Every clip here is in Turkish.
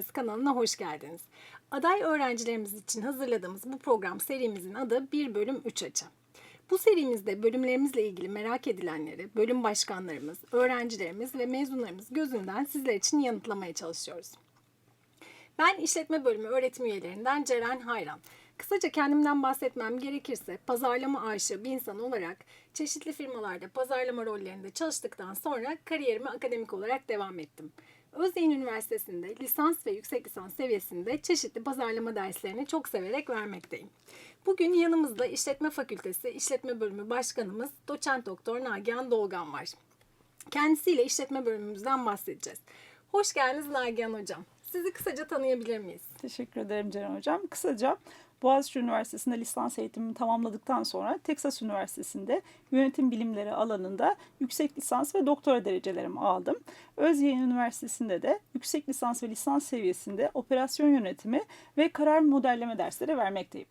Üniversitesi kanalına hoş geldiniz. Aday öğrencilerimiz için hazırladığımız bu program serimizin adı 1 bölüm 3 açı. Bu serimizde bölümlerimizle ilgili merak edilenleri bölüm başkanlarımız, öğrencilerimiz ve mezunlarımız gözünden sizler için yanıtlamaya çalışıyoruz. Ben işletme bölümü öğretim üyelerinden Ceren Hayran. Kısaca kendimden bahsetmem gerekirse pazarlama aşığı bir insan olarak çeşitli firmalarda pazarlama rollerinde çalıştıktan sonra kariyerime akademik olarak devam ettim. Özyeğin Üniversitesi'nde lisans ve yüksek lisans seviyesinde çeşitli pazarlama derslerini çok severek vermekteyim. Bugün yanımızda İşletme Fakültesi İşletme Bölümü Başkanımız Doçent Doktor Nagihan Dolgan var. Kendisiyle işletme bölümümüzden bahsedeceğiz. Hoş geldiniz Nagihan Hocam. Sizi kısaca tanıyabilir miyiz? Teşekkür ederim Ceren Hocam. Kısaca Boğaziçi Üniversitesi'nde lisans eğitimimi tamamladıktan sonra Texas Üniversitesi'nde yönetim bilimleri alanında yüksek lisans ve doktora derecelerimi aldım. Özyeğin Üniversitesi'nde de yüksek lisans ve lisans seviyesinde operasyon yönetimi ve karar modelleme dersleri vermekteyim.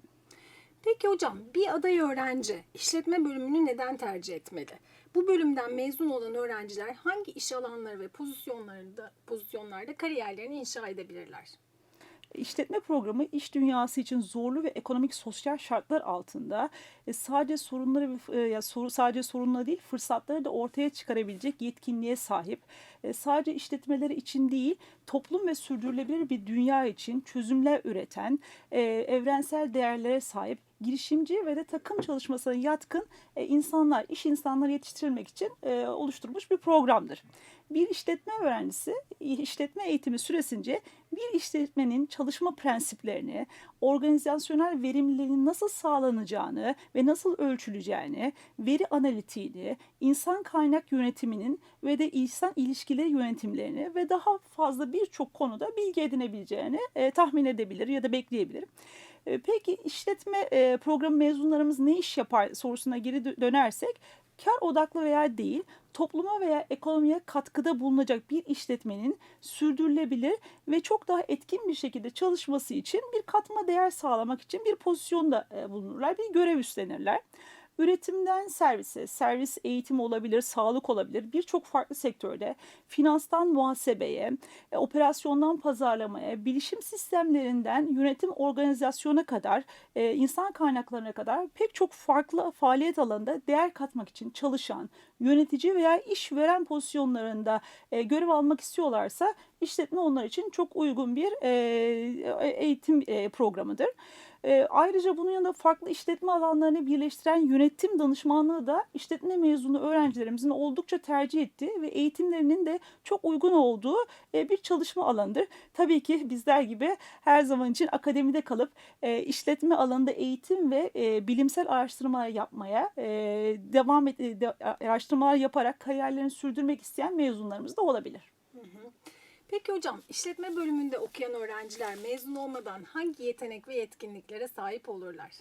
Peki hocam bir aday öğrenci işletme bölümünü neden tercih etmeli? Bu bölümden mezun olan öğrenciler hangi iş alanları ve pozisyonlarda, pozisyonlarda kariyerlerini inşa edebilirler? İşletme programı iş dünyası için zorlu ve ekonomik sosyal şartlar altında e, sadece sorunları e, ya sadece sorunları değil fırsatları da ortaya çıkarabilecek yetkinliğe sahip. E, sadece işletmeleri için değil toplum ve sürdürülebilir bir dünya için çözümler üreten, evrensel değerlere sahip girişimci ve de takım çalışmasına yatkın e, insanlar, iş insanları yetiştirilmek için e, oluşturulmuş bir programdır. Bir işletme öğrencisi işletme eğitimi süresince bir işletmenin çalışma prensiplerini, organizasyonel verimliliğinin nasıl sağlanacağını ve nasıl ölçüleceğini, veri analitiğini, insan kaynak yönetiminin ve de insan ilişkileri yönetimlerini ve daha fazla birçok konuda bilgi edinebileceğini e, tahmin edebilir ya da bekleyebilir. E, Peki işletme e, programı mezunlarımız ne iş yapar sorusuna geri dö- dönersek kar odaklı veya değil topluma veya ekonomiye katkıda bulunacak bir işletmenin sürdürülebilir ve çok daha etkin bir şekilde çalışması için bir katma değer sağlamak için bir pozisyonda e, bulunurlar, bir görev üstlenirler. Üretimden servise, servis eğitimi olabilir, sağlık olabilir. Birçok farklı sektörde finanstan muhasebeye, e, operasyondan pazarlamaya, bilişim sistemlerinden yönetim organizasyona kadar, e, insan kaynaklarına kadar pek çok farklı faaliyet alanında değer katmak için çalışan, yönetici veya işveren pozisyonlarında e, görev almak istiyorlarsa işletme onlar için çok uygun bir eğitim programıdır. E, ayrıca bunun yanında farklı işletme alanlarını birleştiren yönetim danışmanlığı da işletme mezunu öğrencilerimizin oldukça tercih ettiği ve eğitimlerinin de çok uygun olduğu e, bir çalışma alanıdır. Tabii ki bizler gibi her zaman için akademide kalıp e, işletme alanında eğitim ve e, bilimsel araştırmalar yapmaya e, devam et, e, de, araştırmalar yaparak kariyerlerini sürdürmek isteyen mezunlarımız da olabilir. Peki hocam işletme bölümünde okuyan öğrenciler mezun olmadan hangi yetenek ve yetkinliklere sahip olurlar?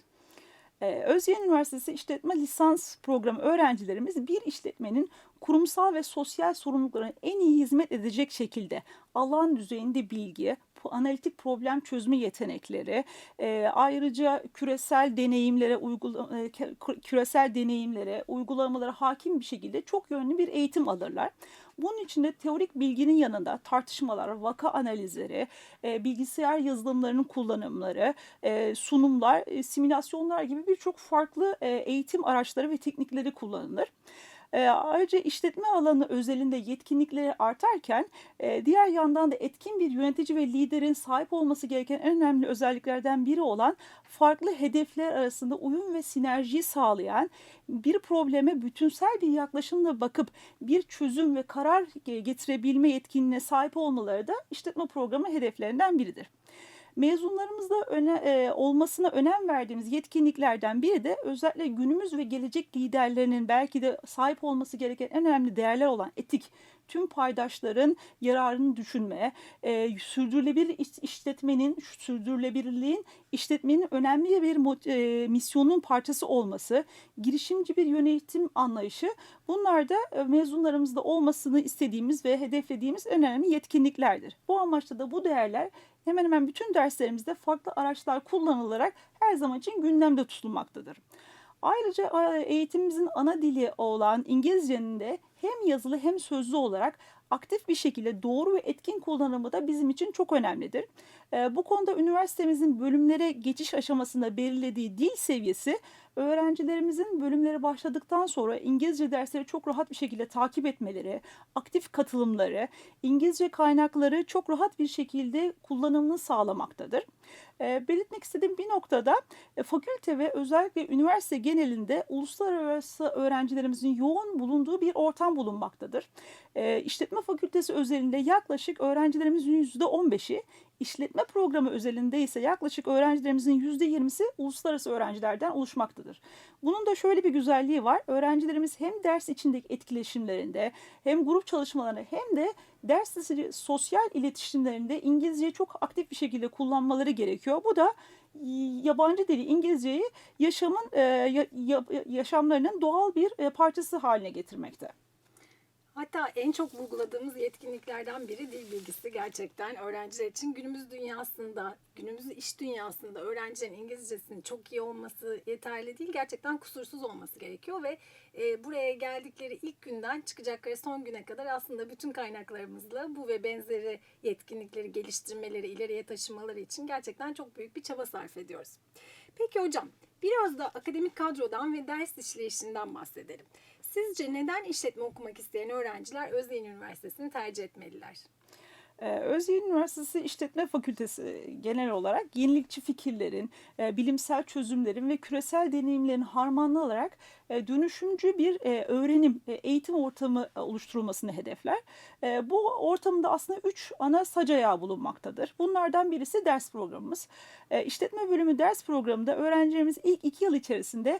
Ee, Özyeğin Üniversitesi İşletme Lisans Programı öğrencilerimiz bir işletmenin kurumsal ve sosyal sorumluluklarına en iyi hizmet edecek şekilde alan düzeyinde bilgi, analitik problem çözme yetenekleri, e, ayrıca küresel deneyimlere, uygula, e, küresel deneyimlere, uygulamalara hakim bir şekilde çok yönlü bir eğitim alırlar. Bunun için de teorik bilginin yanında tartışmalar, vaka analizleri, e, bilgisayar yazılımlarının kullanımları, e, sunumlar, e, simülasyonlar gibi birçok farklı e, eğitim araçları ve teknikleri kullanılır. E, ayrıca işletme alanı özelinde yetkinlikleri artarken e, diğer yandan da etkin bir yönetici ve liderin sahip olması gereken en önemli özelliklerden biri olan farklı hedefler arasında uyum ve sinerji sağlayan bir probleme bütünsel bir yaklaşımla bakıp bir çözüm ve karar getirebilme yetkinliğine sahip olmaları da işletme programı hedeflerinden biridir. Mezunlarımızda öne, e, olmasına önem verdiğimiz yetkinliklerden biri de özellikle günümüz ve gelecek liderlerinin belki de sahip olması gereken en önemli değerler olan etik, tüm paydaşların yararını düşünme, e, sürdürülebilir işletmenin, sürdürülebilirliğin işletmenin önemli bir e, misyonun parçası olması, girişimci bir yönetim anlayışı bunlar da e, mezunlarımızda olmasını istediğimiz ve hedeflediğimiz önemli yetkinliklerdir. Bu amaçla da bu değerler hemen hemen bütün derslerimizde farklı araçlar kullanılarak her zaman için gündemde tutulmaktadır. Ayrıca eğitimimizin ana dili olan İngilizcenin de hem yazılı hem sözlü olarak aktif bir şekilde doğru ve etkin kullanımı da bizim için çok önemlidir. E, bu konuda üniversitemizin bölümlere geçiş aşamasında belirlediği dil seviyesi öğrencilerimizin bölümlere başladıktan sonra İngilizce dersleri çok rahat bir şekilde takip etmeleri, aktif katılımları, İngilizce kaynakları çok rahat bir şekilde kullanımını sağlamaktadır. Belirtmek istediğim bir noktada e, fakülte ve özellikle üniversite genelinde uluslararası öğrencilerimizin yoğun bulunduğu bir ortam bulunmaktadır. E, işletme fakültesi özelinde yaklaşık öğrencilerimizin %15'i İşletme programı özelinde ise yaklaşık öğrencilerimizin %20'si uluslararası öğrencilerden oluşmaktadır. Bunun da şöyle bir güzelliği var. Öğrencilerimiz hem ders içindeki etkileşimlerinde hem grup çalışmalarında hem de ders dışı sosyal iletişimlerinde İngilizceyi çok aktif bir şekilde kullanmaları gerekiyor. Bu da yabancı dili İngilizceyi yaşamın yaşamlarının doğal bir parçası haline getirmekte. Hatta en çok vurguladığımız yetkinliklerden biri dil bilgisi gerçekten öğrenciler için günümüz dünyasında, günümüz iş dünyasında öğrencilerin İngilizcesinin çok iyi olması yeterli değil. Gerçekten kusursuz olması gerekiyor ve e, buraya geldikleri ilk günden çıkacakları son güne kadar aslında bütün kaynaklarımızla bu ve benzeri yetkinlikleri geliştirmeleri, ileriye taşımaları için gerçekten çok büyük bir çaba sarf ediyoruz. Peki hocam, biraz da akademik kadrodan ve ders işleyişinden bahsedelim. Sizce neden işletme okumak isteyen öğrenciler Özyeğin Üniversitesi'ni tercih etmeliler? Ee, Özyeğin Üniversitesi İşletme Fakültesi genel olarak yenilikçi fikirlerin, e, bilimsel çözümlerin ve küresel deneyimlerin harmanlanarak e, dönüşümcü bir e, öğrenim, eğitim ortamı oluşturulmasını hedefler. Bu ortamında aslında üç ana sac ayağı bulunmaktadır. Bunlardan birisi ders programımız. İşletme bölümü ders programında öğrencilerimiz ilk iki yıl içerisinde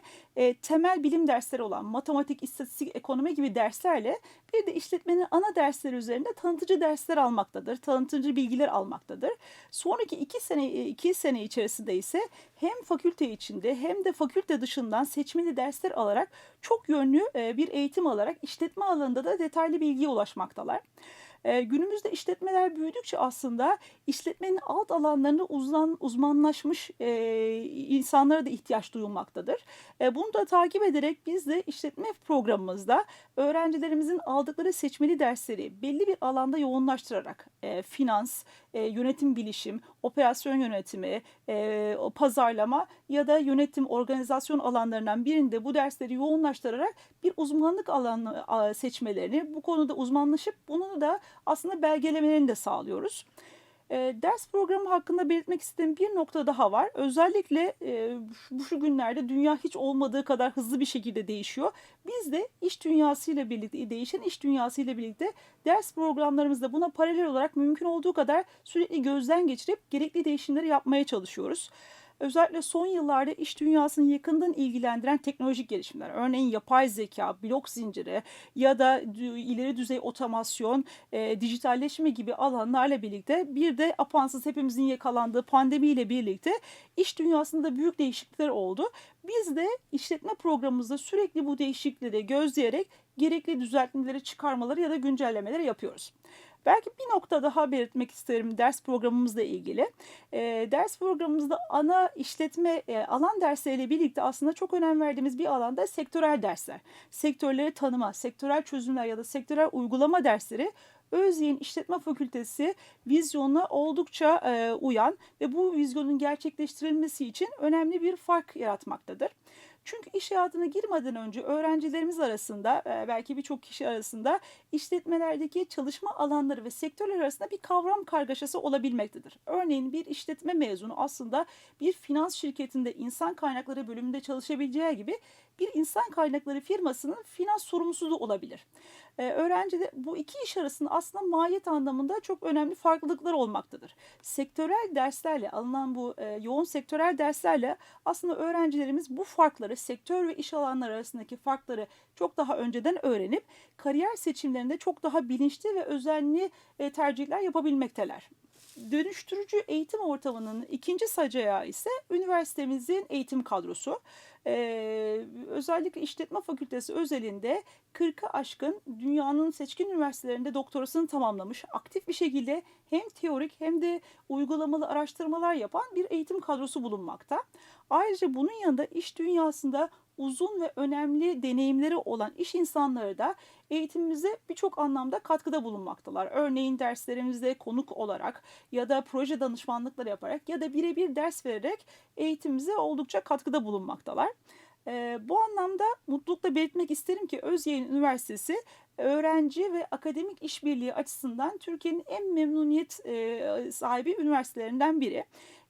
temel bilim dersleri olan matematik, istatistik, ekonomi gibi derslerle bir de işletmenin ana dersleri üzerinde tanıtıcı dersler almaktadır. Tanıtıcı bilgiler almaktadır. Sonraki iki sene, iki sene içerisinde ise hem fakülte içinde hem de fakülte dışından seçmeli dersler alarak çok yönlü bir eğitim alarak işletme alanında da detaylı bilgiye ulaşmaktalar. E, günümüzde işletmeler büyüdükçe aslında işletmenin alt alanlarında uzman, uzmanlaşmış e, insanlara da ihtiyaç duyulmaktadır. E, bunu da takip ederek biz de işletme programımızda öğrencilerimizin aldıkları seçmeli dersleri belli bir alanda yoğunlaştırarak e, finans, e, yönetim bilişim, operasyon yönetimi, e, pazarlama ya da yönetim organizasyon alanlarından birinde bu dersleri yoğunlaştırarak bir uzmanlık alanı seçmelerini, bu konuda uzmanlaşıp bunu da aslında belgelemelerini de sağlıyoruz. E, ders programı hakkında belirtmek istediğim bir nokta daha var. Özellikle e, bu şu günlerde dünya hiç olmadığı kadar hızlı bir şekilde değişiyor. Biz de iş dünyasıyla birlikte, değişen iş dünyasıyla birlikte ders programlarımızda buna paralel olarak mümkün olduğu kadar sürekli gözden geçirip gerekli değişimleri yapmaya çalışıyoruz. Özellikle son yıllarda iş dünyasını yakından ilgilendiren teknolojik gelişimler, örneğin yapay zeka, blok zinciri ya da ileri düzey otomasyon, e, dijitalleşme gibi alanlarla birlikte bir de apansız hepimizin yakalandığı pandemiyle birlikte iş dünyasında büyük değişiklikler oldu. Biz de işletme programımızda sürekli bu değişiklikleri gözleyerek gerekli düzeltmeleri çıkarmaları ya da güncellemeleri yapıyoruz. Belki bir nokta daha belirtmek isterim ders programımızla ilgili. E, ders programımızda ana işletme e, alan dersleriyle birlikte aslında çok önem verdiğimiz bir alanda sektörel dersler. Sektörleri tanıma, sektörel çözümler ya da sektörel uygulama dersleri Özyeğin İşletme Fakültesi vizyonuna oldukça e, uyan ve bu vizyonun gerçekleştirilmesi için önemli bir fark yaratmaktadır. Çünkü iş hayatına girmeden önce öğrencilerimiz arasında e, belki birçok kişi arasında işletmelerdeki çalışma alanları ve sektörler arasında bir kavram kargaşası olabilmektedir. Örneğin bir işletme mezunu aslında bir finans şirketinde insan kaynakları bölümünde çalışabileceği gibi bir insan kaynakları firmasının finans sorumlusu da olabilir. Ee, öğrencide bu iki iş arasında aslında mahiyet anlamında çok önemli farklılıklar olmaktadır. Sektörel derslerle alınan bu e, yoğun sektörel derslerle aslında öğrencilerimiz bu farkları sektör ve iş alanları arasındaki farkları çok daha önceden öğrenip kariyer seçimlerinde çok daha bilinçli ve özenli e, tercihler yapabilmekteler dönüştürücü eğitim ortamının ikinci sacayağı ise üniversitemizin eğitim kadrosu. Ee, özellikle işletme fakültesi özelinde 40'ı aşkın dünyanın seçkin üniversitelerinde doktorasını tamamlamış, aktif bir şekilde hem teorik hem de uygulamalı araştırmalar yapan bir eğitim kadrosu bulunmakta. Ayrıca bunun yanında iş dünyasında uzun ve önemli deneyimleri olan iş insanları da eğitimimize birçok anlamda katkıda bulunmaktalar. Örneğin derslerimizde konuk olarak ya da proje danışmanlıkları yaparak ya da birebir ders vererek eğitimimize oldukça katkıda bulunmaktalar. Ee, bu anlamda mutlulukla belirtmek isterim ki Özyeğin Üniversitesi öğrenci ve akademik işbirliği açısından Türkiye'nin en memnuniyet e, sahibi üniversitelerinden biri.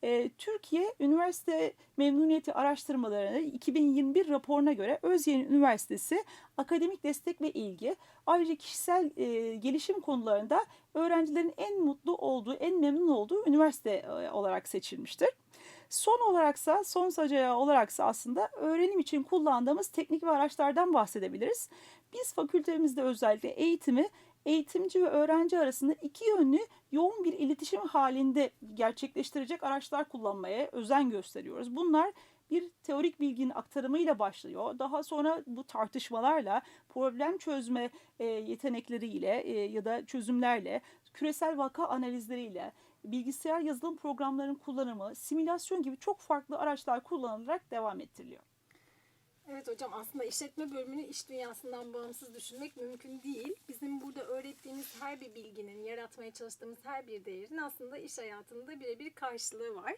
E, Türkiye Üniversite Memnuniyeti Araştırmaları'nın 2021 raporuna göre Özyeğin Üniversitesi akademik destek ve ilgi ayrıca kişisel e, gelişim konularında öğrencilerin en mutlu olduğu, en memnun olduğu üniversite e, olarak seçilmiştir. Son olaraksa, son sacaya olaraksa aslında öğrenim için kullandığımız teknik ve araçlardan bahsedebiliriz. Biz fakültemizde özellikle eğitimi eğitimci ve öğrenci arasında iki yönlü yoğun bir iletişim halinde gerçekleştirecek araçlar kullanmaya özen gösteriyoruz. Bunlar bir teorik bilginin aktarımıyla başlıyor. Daha sonra bu tartışmalarla, problem çözme e, yetenekleriyle e, ya da çözümlerle, küresel vaka analizleriyle, bilgisayar yazılım programlarının kullanımı, simülasyon gibi çok farklı araçlar kullanılarak devam ettiriliyor. Evet hocam aslında işletme bölümünü iş dünyasından bağımsız düşünmek mümkün değil. Bizim her bir bilginin, yaratmaya çalıştığımız her bir değerin aslında iş hayatında birebir karşılığı var.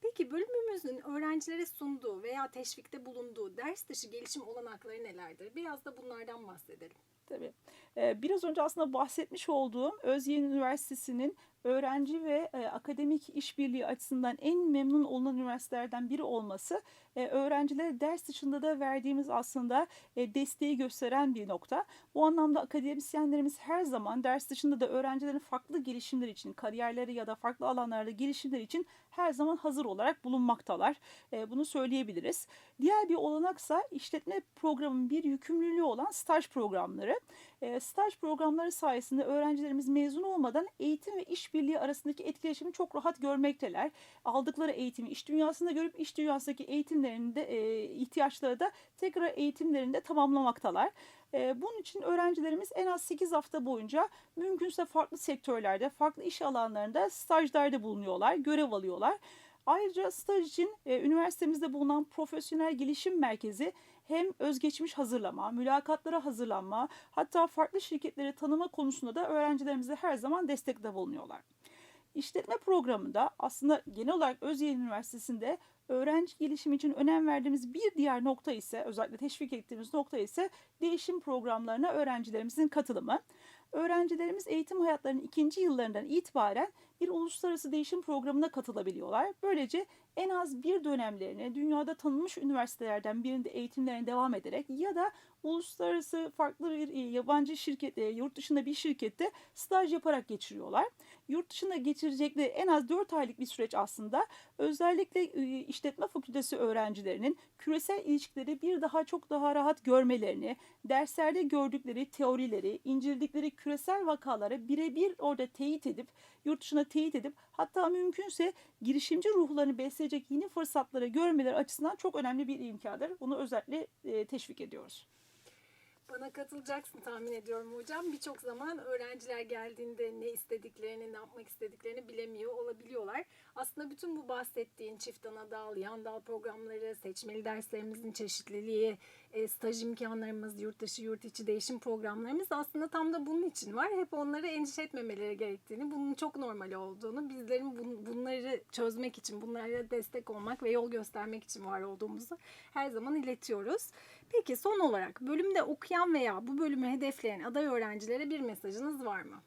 Peki bölümümüzün öğrencilere sunduğu veya teşvikte bulunduğu ders dışı gelişim olanakları nelerdir? Biraz da bunlardan bahsedelim. Tabii. Biraz önce aslında bahsetmiş olduğum Özyeğin Üniversitesi'nin öğrenci ve e, akademik işbirliği açısından en memnun olunan üniversitelerden biri olması e, öğrencilere ders dışında da verdiğimiz aslında e, desteği gösteren bir nokta. Bu anlamda akademisyenlerimiz her zaman ders dışında da öğrencilerin farklı gelişimler için, kariyerleri ya da farklı alanlarda gelişimler için her zaman hazır olarak bulunmaktalar. E, bunu söyleyebiliriz. Diğer bir olanaksa işletme programının bir yükümlülüğü olan staj programları. Staj programları sayesinde öğrencilerimiz mezun olmadan eğitim ve işbirliği arasındaki etkileşimi çok rahat görmekteler. Aldıkları eğitimi iş dünyasında görüp iş dünyasındaki eğitimlerinde ihtiyaçları da tekrar eğitimlerinde tamamlamaktalar. Bunun için öğrencilerimiz en az 8 hafta boyunca mümkünse farklı sektörlerde, farklı iş alanlarında stajlarda bulunuyorlar, görev alıyorlar. Ayrıca staj için e, üniversitemizde bulunan profesyonel gelişim merkezi hem özgeçmiş hazırlama, mülakatlara hazırlanma, hatta farklı şirketleri tanıma konusunda da öğrencilerimize her zaman destekte bulunuyorlar. İşletme programında aslında genel olarak Özyeğin Üniversitesi'nde öğrenci gelişimi için önem verdiğimiz bir diğer nokta ise özellikle teşvik ettiğimiz nokta ise değişim programlarına öğrencilerimizin katılımı. Öğrencilerimiz eğitim hayatlarının ikinci yıllarından itibaren bir uluslararası değişim programına katılabiliyorlar. Böylece en az bir dönemlerini dünyada tanınmış üniversitelerden birinde eğitimlerine devam ederek ya da uluslararası farklı bir e, yabancı şirkette, yurt dışında bir şirkette staj yaparak geçiriyorlar. Yurt dışında geçirecekleri en az 4 aylık bir süreç aslında özellikle e, işletme fakültesi öğrencilerinin küresel ilişkileri bir daha çok daha rahat görmelerini, derslerde gördükleri teorileri, inceledikleri küresel vakaları birebir orada teyit edip, yurt dışına teyit edip hatta mümkünse girişimci ruhlarını besleyecek yeni fırsatları görmeleri açısından çok önemli bir imkandır. Bunu özellikle teşvik ediyoruz. Bana katılacaksın tahmin ediyorum hocam. Birçok zaman öğrenciler geldiğinde ne istediklerini, ne yapmak istediklerini bilemiyor olabiliyorlar. Aslında bütün bu bahsettiğin çift ana dal, yan dal programları, seçmeli derslerimizin çeşitliliği, e, staj imkanlarımız, yurt dışı, yurt içi değişim programlarımız aslında tam da bunun için var. Hep onları endişe etmemeleri gerektiğini, bunun çok normal olduğunu, bizlerin bun, bunları çözmek için, bunlara destek olmak ve yol göstermek için var olduğumuzu her zaman iletiyoruz. Peki son olarak bölümde okuyan veya bu bölümü hedefleyen aday öğrencilere bir mesajınız var mı?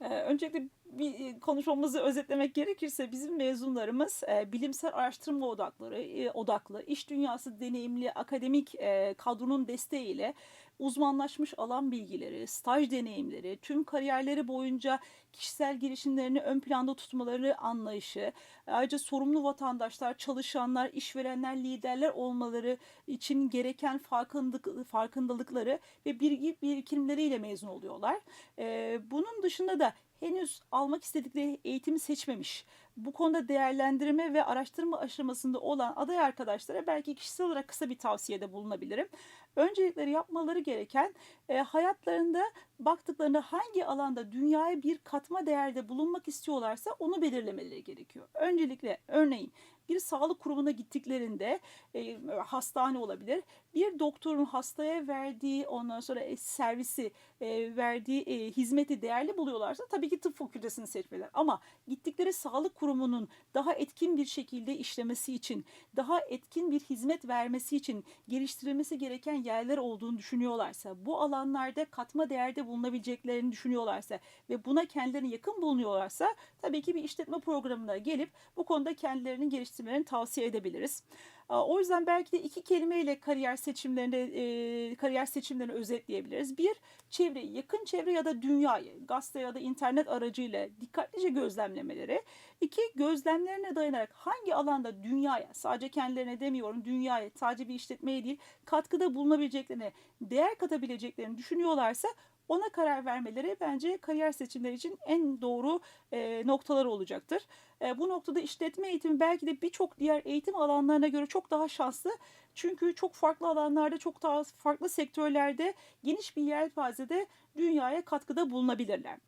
Ee, öncelikle bir konuşmamızı özetlemek gerekirse bizim mezunlarımız e, bilimsel araştırma odakları, e, odaklı, iş dünyası deneyimli akademik e, kadronun desteğiyle uzmanlaşmış alan bilgileri, staj deneyimleri, tüm kariyerleri boyunca kişisel gelişimlerini ön planda tutmaları anlayışı, ayrıca sorumlu vatandaşlar, çalışanlar, işverenler, liderler olmaları için gereken farkındalık, farkındalıkları ve bilgi birikimleriyle mezun oluyorlar. Ee, bunun dışında da henüz almak istedikleri eğitimi seçmemiş, bu konuda değerlendirme ve araştırma aşamasında olan aday arkadaşlara belki kişisel olarak kısa bir tavsiyede bulunabilirim. Öncelikleri yapmaları gereken e, hayatlarında baktıklarında hangi alanda dünyaya bir katma değerde bulunmak istiyorlarsa onu belirlemeleri gerekiyor. Öncelikle örneğin bir sağlık kurumuna gittiklerinde e, hastane olabilir. Bir doktorun hastaya verdiği ondan sonra e, servisi e, verdiği e, hizmeti değerli buluyorlarsa tabii ki tıp fakültesini seçmeler. Ama gittikleri sağlık kurumunun daha etkin bir şekilde işlemesi için, daha etkin bir hizmet vermesi için geliştirilmesi gereken yerler olduğunu düşünüyorlarsa, bu alanlarda katma değerde bulunabileceklerini düşünüyorlarsa ve buna kendilerine yakın bulunuyorlarsa tabii ki bir işletme programına gelip bu konuda kendilerinin geliştirmelerini tavsiye edebiliriz. O yüzden belki de iki kelimeyle kariyer seçimlerini e, kariyer seçimlerini özetleyebiliriz. Bir, çevreyi, yakın çevre ya da dünyayı gazete ya da internet aracıyla dikkatlice gözlemlemeleri. İki, gözlemlerine dayanarak hangi alanda dünyaya, sadece kendilerine demiyorum dünyaya, sadece bir işletmeye değil, katkıda bulunabileceklerini, değer katabileceklerini düşünüyorlarsa ona karar vermeleri bence kariyer seçimleri için en doğru e, noktalar olacaktır. E, bu noktada işletme eğitimi belki de birçok diğer eğitim alanlarına göre çok daha şanslı. Çünkü çok farklı alanlarda, çok daha farklı sektörlerde geniş bir yelpazede dünyaya katkıda bulunabilirler.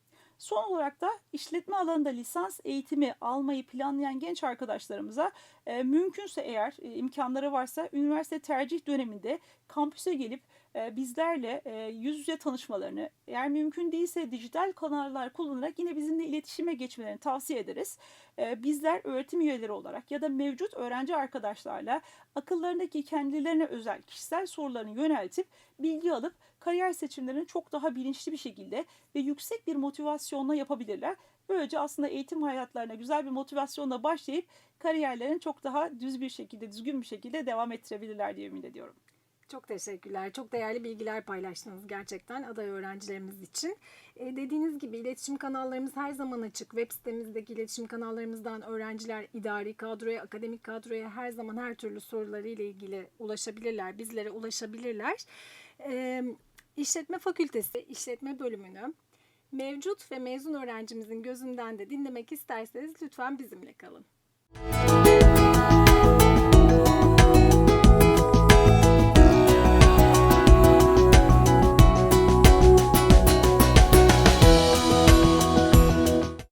Son olarak da işletme alanında lisans eğitimi almayı planlayan genç arkadaşlarımıza e, mümkünse eğer e, imkanları varsa üniversite tercih döneminde kampüse gelip bizlerle yüz yüze tanışmalarını, eğer mümkün değilse dijital kanallar kullanarak yine bizimle iletişime geçmelerini tavsiye ederiz. Bizler öğretim üyeleri olarak ya da mevcut öğrenci arkadaşlarla akıllarındaki kendilerine özel kişisel sorularını yöneltip bilgi alıp kariyer seçimlerini çok daha bilinçli bir şekilde ve yüksek bir motivasyonla yapabilirler. Böylece aslında eğitim hayatlarına güzel bir motivasyonla başlayıp kariyerlerini çok daha düz bir şekilde, düzgün bir şekilde devam ettirebilirler diye ümit ediyorum. Çok teşekkürler. Çok değerli bilgiler paylaştınız gerçekten aday öğrencilerimiz için. E, dediğiniz gibi iletişim kanallarımız her zaman açık. Web sitemizdeki iletişim kanallarımızdan öğrenciler idari kadroya, akademik kadroya her zaman her türlü sorularıyla ilgili ulaşabilirler. Bizlere ulaşabilirler. E, İşletme Fakültesi İşletme bölümünü mevcut ve mezun öğrencimizin gözünden de dinlemek isterseniz lütfen bizimle kalın.